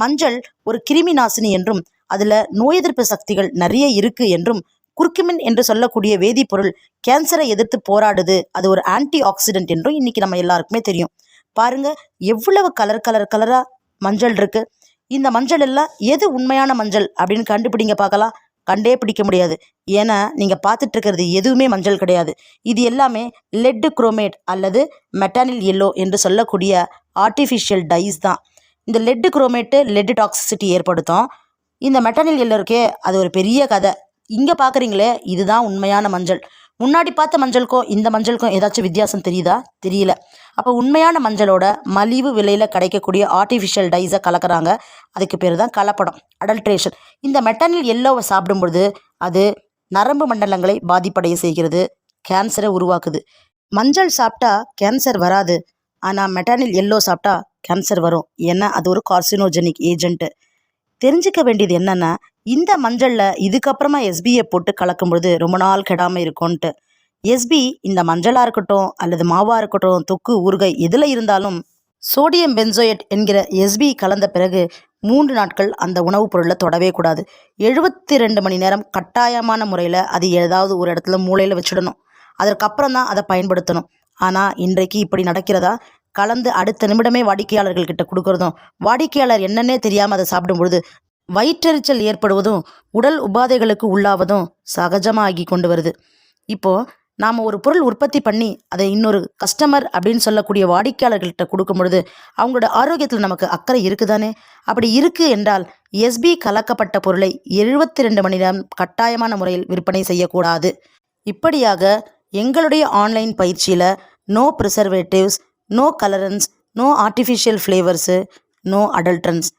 மஞ்சள் ஒரு கிருமி நாசினி என்றும் அதில் நோய் எதிர்ப்பு சக்திகள் நிறைய இருக்கு என்றும் குறுக்குமின் என்று சொல்லக்கூடிய வேதிப்பொருள் கேன்சரை எதிர்த்து போராடுது அது ஒரு ஆன்டி ஆக்சிடென்ட் என்றும் இன்னைக்கு நம்ம எல்லாருக்குமே தெரியும். பாருங்க எவ்வளவு கலர் கலர் கலரா மஞ்சள் இருக்கு. இந்த மஞ்சள் எல்லாம் எது உண்மையான மஞ்சள் அப்படின்னு கண்டுபிடிங்க பார்க்கலாம். கண்டே பிடிக்க முடியாது. ஏன்னா நீங்கள் பார்த்துட்டு இருக்கிறது எதுவுமே மஞ்சள் கிடையாது. இது எல்லாமே லெட்டு குரோமேட் அல்லது மெட்டானில் எல்லோ என்று சொல்லக்கூடிய ஆர்டிஃபிஷியல் டைஸ் தான். இந்த லெட்டு குரோமேட்டு லெட்டு டாக்ஸிசிட்டி ஏற்படுத்தும். இந்த மெட்டானில் எல்லோ இருக்கே அது ஒரு பெரிய கதை. இங்கே பார்க்குறீங்களே இதுதான் உண்மையான மஞ்சள். முன்னாடி பார்த்த மஞ்சளுக்கும் இந்த மஞ்சளுக்கும் ஏதாச்சும் வித்தியாசம் தெரியுதா? தெரியல. அப்போ உண்மையான மஞ்சளோட மலிவு விலையில் கிடைக்கக்கூடிய ஆர்டிஃபிஷியல் டைஸை கலக்கிறாங்க. அதுக்கு பேர் தான் கலப்படம் அடல்ட்ரேஷன் இந்த மெட்டானில் எல்லோவை சாப்பிடும்பொழுது அது நரம்பு மண்டலங்களை பாதிப்படைய செய்கிறது கேன்சரை உருவாக்குது. மஞ்சள் சாப்பிட்டா கேன்சர் வராது. ஆனால் மெட்டானில் எல்லோ சாப்பிட்டா கேன்சர் வரும். ஏன்னா அது ஒரு கார்சினோஜெனிக் ஏஜென்ட்டு தெரிஞ்சுக்க வேண்டியது என்னென்னா இந்த மஞ்சளில் இதுக்கப்புறமா எஸ்பியை போட்டு கலக்கும் பொழுது ரொம்ப நாள் கெடாமல் இருக்கும்ன்ட்டு. எஸ்பி இந்த மஞ்சளாக இருக்கட்டும் அல்லது மாவாக இருக்கட்டும் தொக்கு ஊறுகாய் எதில் இருந்தாலும் சோடியம் பென்சோயட் என்கிற எஸ்பி கலந்த பிறகு மூன்று நாட்கள் அந்த உணவுப் பொருளை தொடவே கூடாது. எழுபத்தி ரெண்டு மணி நேரம் கட்டாயமான முறையில் அது ஏதாவது ஒரு இடத்துல மூளையில் வச்சுடணும். அதற்கப்புறம் தான் அதை பயன்படுத்தணும். ஆனால் இன்றைக்கு இப்படி நடக்கிறதா? கலந்து அடுத்த நிமிடமே வாடிக்கையாளர்கள்கிட்ட கொடுக்குறதும் வாடிக்கையாளர் என்னன்னே தெரியாமல் அதை சாப்பிடும் பொழுது வயிற்றெரிச்சல் ஏற்படுவதும் உடல் உபாதைகளுக்கு உள்ளாவதும் சகஜமாகி கொண்டு வருது. இப்போது நாம் ஒரு பொருள் உற்பத்தி பண்ணி அதை இன்னொரு கஸ்டமர் அப்படின்னு சொல்லக்கூடிய வாடிக்கையாளர்கள்ட்ட கொடுக்கும் பொழுது அவங்களோட ஆரோக்கியத்தில் நமக்கு அக்கறை இருக்குதானே? அப்படி இருக்குது என்றால் எஸ்பி கலக்கப்பட்ட பொருளை எழுபத்தி ரெண்டு மணி நேரம் கட்டாயமான முறையில் விற்பனை செய்யக்கூடாது. இப்படியாக எங்களுடைய ஆன்லைன் பயிற்சியில் no preservatives no colourants no artificial flavours no adulterants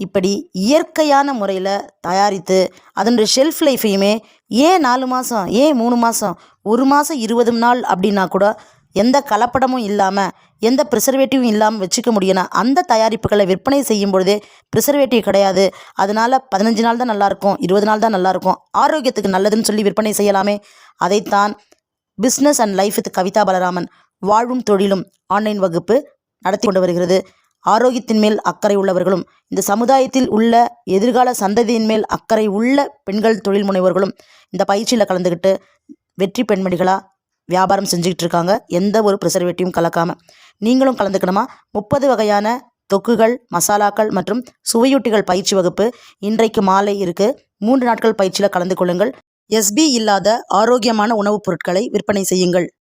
இப்படி இயற்கையான முறையில் தயாரித்து அதனுடைய ஷெல்ஃப் லைஃபையுமே ஏன் நாலு மாதம் ஏன் மூணு மாதம் ஒரு மாதம் இருபது நாள் அப்படின்னா கூட எந்த கலப்படமும் இல்லாமல் எந்த ப்ரிசர்வேட்டிவும் இல்லாமல் வச்சுக்க முடியும்னா அந்த தயாரிப்புகளை விற்பனை செய்யும் பொழுதே ப்ரிசர்வேட்டிவ் கிடையாது. அதனால் பதினஞ்சு நாள் தான் நல்லாயிருக்கும் இருபது நாள் தான் நல்லாயிருக்கும் ஆரோக்கியத்துக்கு நல்லதுன்னு சொல்லி விற்பனை செய்யலாமே. அதைத்தான் business and life with Kavitha Balaraman வாழும் தொழிலும் ஆன்லைன் வகுப்பு நடத்தி கொண்டு வருகிறது. ஆரோக்கியத்தின் மேல் அக்கறை உள்ளவர்களும் இந்த சமுதாயத்தில் உள்ள எதிர்கால சந்ததியின் மேல் அக்கறை உள்ள பெண்கள் தொழில் முனைவர்களும் இந்த பயிற்சியில் கலந்துக்கிட்டு வெற்றி பெண்மணிகளாக வியாபாரம் செஞ்சுக்கிட்டு இருக்காங்க. எந்த ஒரு ப்ரிசர்வேட்டிவும் கலக்காமல் நீங்களும் கலந்துக்கணுமா? முப்பது வகையான தொக்குகள் மசாலாக்கள் மற்றும் சுவையூட்டிகள் பயிற்சி வகுப்பு இன்றைக்கு மாலை இருக்குது மூன்று நாட்கள் பயிற்சியில் கலந்து கொள்ளுங்கள். எஸ்பி இல்லாத ஆரோக்கியமான உணவுப் பொருட்களை விற்பனை செய்யுங்கள்.